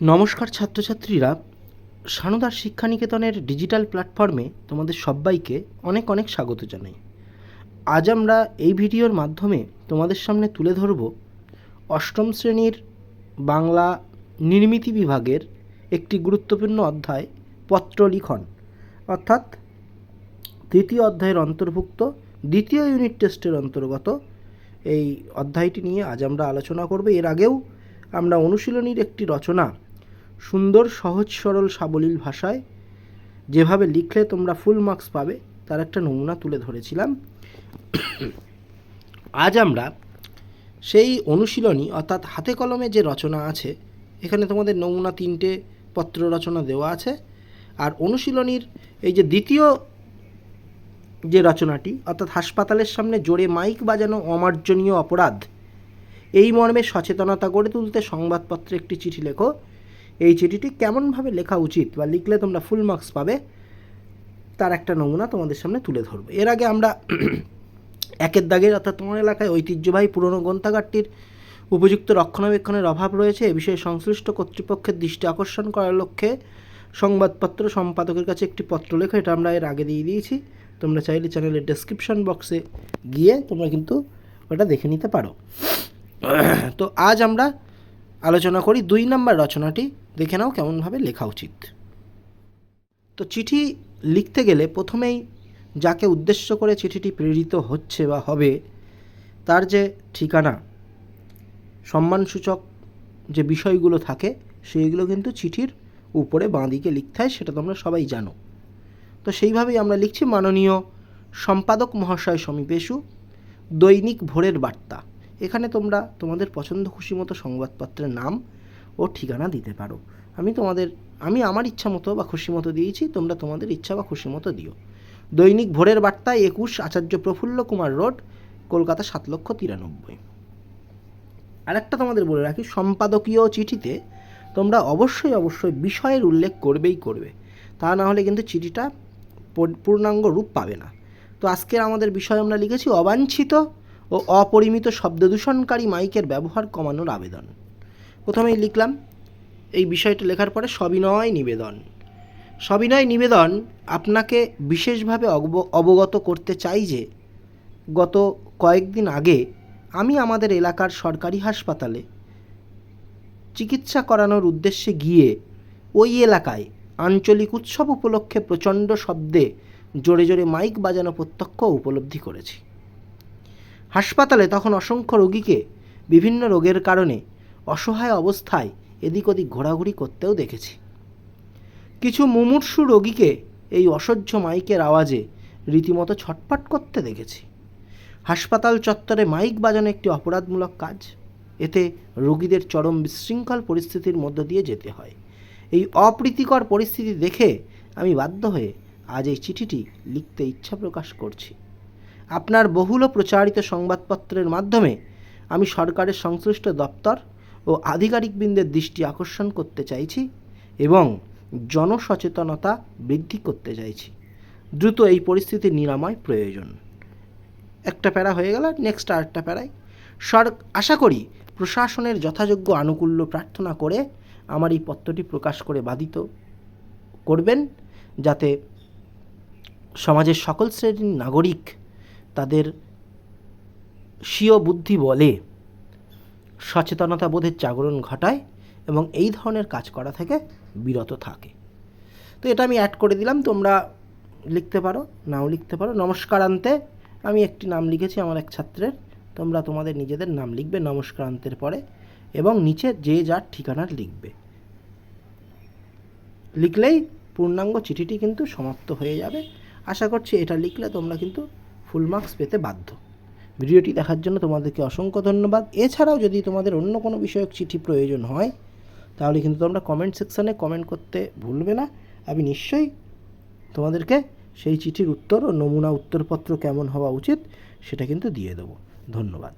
নমস্কার ছাত্রছাত্রীরা সানুদার শিক্ষানিকেতনের ডিজিটাল প্ল্যাটফর্মে তোমাদের সবাইকে অনেক অনেক স্বাগত জানাই। আজ আমরা এই ভিডিওর মাধ্যমে তোমাদের সামনে তুলে ধরব অষ্টম শ্রেণির বাংলা নির্মিতি বিভাগের একটি গুরুত্বপূর্ণ অধ্যায় পত্র লিখন অর্থাৎ তৃতীয় অধ্যায়ের অন্তর্ভুক্ত দ্বিতীয় ইউনিট টেস্টের অন্তর্গত এই অধ্যায়টি নিয়ে আজ আমরা আলোচনা করব। এর আগেও আমরা অনুশীলনীর একটি রচনা সুন্দর, সহজ, সরল, সাবলীল ভাষায় যেভাবে লিখলে তোমরা ফুল মার্কস পাবে, তার একটা নমুনা তুলে ধরেছিলাম। আজ আমরা সেই অনুশীলনী, অর্থাৎ হাতে কলমে যে রচনা আছে, এখানে তোমাদের নমুনা তিনটে, পত্র রচনা দেওয়া আছে। আর অনুশীলনীর এই যে দ্বিতীয় যে রচনাটি, অর্থাৎ হাসপাতালের সামনে জোরে মাইক বাজানো অমার্জনীয় অপরাধ, এই মর্মে সচেতনতা গড়ে তুলতে সংবাদপত্রে একটি চিঠি লেখো। এই চিঠিটি কেমনভাবে লেখা উচিত বা লিখলে তোমরা ফুল মার্কস পাবে, তার একটা নমুনা তোমাদের সামনে তুলে ধরবো। এর আগে আমরা একের দাগের অর্থাৎ তোমার এলাকায় ঐতিহ্যবাহী পুরনো গ্রন্থাগারটির উপযুক্ত রক্ষণাবেক্ষণের অভাব রয়েছে, এ বিষয়ে সংশ্লিষ্ট কর্তৃপক্ষের দৃষ্টি আকর্ষণ করার লক্ষ্যে সংবাদপত্র সম্পাদকের কাছে একটি পত্র লেখো, এটা আমরা এর আগে দিয়ে দিয়েছি। তোমরা চাইলে চ্যানেলের ডেসক্রিপশন বক্সে গিয়ে তোমরা কিন্তু ওটা দেখে নিতে পারো। তো আজ আমরা আলোচনা করি, দুই নম্বর রচনাটি দেখে নাও কেমনভাবে লেখা উচিত। তো চিঠি লিখতে গেলে প্রথমেই যাকে উদ্দেশ্য করে চিঠিটি প্রেরিত হচ্ছে বা হবে, তার যে ঠিকানা, সম্মানসূচক যে বিষয়গুলো থাকে, সেইগুলো কিন্তু চিঠির উপরে বাঁ দিকে লিখতে হয়, সেটা তোমরা সবাই জানো। তো সেইভাবেই আমরা লিখছি মাননীয় সম্পাদক মহাশয় সমীপেশু, দৈনিক ভোরের বার্তা। এখানে তোমরা তোমাদের পছন্দ খুশি মতো সংবাদপত্রের নাম ও ঠিকানা দিতে পারো। আমি তোমাদের, আমি আমার ইচ্ছা মতো বা খুশি মতো দিয়েছি, তোমরা তোমাদের ইচ্ছা বা খুশি মতো দিও। দৈনিক ভোরের বার্তা, একুশ, আচার্য প্রফুল্ল কুমার রোড, কলকাতা সাত লক্ষ তিরানব্বই। আরেকটা তোমাদের বলে রাখি, সম্পাদকীয় চিঠিতে তোমরা অবশ্যই অবশ্যই বিষয়ের উল্লেখ করবেই করবে। তা না হলে কিন্তু চিঠিটা পূর্ণাঙ্গ রূপ পাবে না। তো আজকের আমাদের বিষয় আমরা লিখেছি, অবাঞ্ছিত ও অপরিমিত শব্দদূষণকারী মাইকের ব্যবহার কমানোর আবেদন। প্রথমেই লিখলাম, এই বিষয়টা লেখার পরে সবিনয় নিবেদন। সবিনয় নিবেদন আপনাকে বিশেষভাবে অবগত করতে চাই যে, গত কয়েকদিন আগে আমি আমাদের এলাকার সরকারি হাসপাতালে চিকিৎসা করানোর উদ্দেশ্যে গিয়ে ওই এলাকায় আঞ্চলিক উৎসব উপলক্ষে প্রচণ্ড শব্দে জোরে জোরে মাইক বাজানো প্রত্যক্ষ উপলব্ধি করেছি। হাসপাতালে তখন অসংখ্য রোগীকে বিভিন্ন রোগের কারণে অসহায় অবস্থায় এদিক ওদিক ঘোরাঘুরি করতেও দেখেছি। কিছু মুমূর্ষু রোগীকে এই অসহ্য মাইকের আওয়াজে রীতিমতো ছটফট করতে দেখেছি। হাসপাতাল চত্বরে মাইক বাজানো একটি অপরাধমূলক কাজ। এতে রোগীদের চরম বিশৃঙ্খল পরিস্থিতির মধ্য দিয়ে যেতে হয়। এই অপ্রীতিকর পরিস্থিতি দেখে আমি বাধ্য হয়ে আজ এই চিঠিটি লিখতে ইচ্ছা প্রকাশ করছি। আপনার বহুল প্রচারিত সংবাদপত্রের মাধ্যমে আমি সরকারের সংশ্লিষ্ট দপ্তর ও আধিকারিকবৃন্দের দৃষ্টি আকর্ষণ করতে চাইছি এবং জনসচেতনতা বৃদ্ধি করতে চাইছি। দ্রুত এই পরিস্থিতির নিরাময় প্রয়োজন। একটা প্যারা হয়ে গেল নেক্সট আরেকটা প্যারায়। সর আশা করি প্রশাসনের যথাযোগ্য আনুকূল্য প্রার্থনা করে আমার এই পত্রটি প্রকাশ করে বাধিত করবেন, যাতে সমাজের সকল শ্রেণির নাগরিক তাদের স্বীয় বুদ্ধি বলে সচেতনতা বোধের জাগরণ ঘটায় এবং এই ধরনের কাজ করা থেকে বিরত থাকে। তো এটা আমি অ্যাড করে দিলাম, তোমরা লিখতে পারো, নাও লিখতে পারো। নমস্কারান্তে, আমি একটি নাম লিখেছি আমার এক ছাত্রের, তোমরা তোমাদের নিজেদের নাম লিখবে নমস্কারান্তের পরে এবং নিচে যে যার ঠিকানার লিখবে। লিখলেই পূর্ণাঙ্গ চিঠিটি কিন্তু সমাপ্ত হয়ে যাবে। আশা করছি এটা লিখলে তোমরা কিন্তু ফুল মার্কস পেতে বাধ্য। ভিডিওটি দেখার জন্য তোমাদেরকে অসংখ্য ধন্যবাদ। এছাড়াও যদি তোমাদের অন্য কোনো বিষয়ক চিঠি প্রয়োজন হয়, তাহলে কিন্তু তোমরা কমেন্ট সেকশানে কমেন্ট করতে ভুলবে না। আমি নিশ্চয়ই তোমাদেরকে সেই চিঠির উত্তর ও নমুনা উত্তরপত্র কেমন হওয়া উচিত, সেটা কিন্তু দিয়ে দেবো। ধন্যবাদ।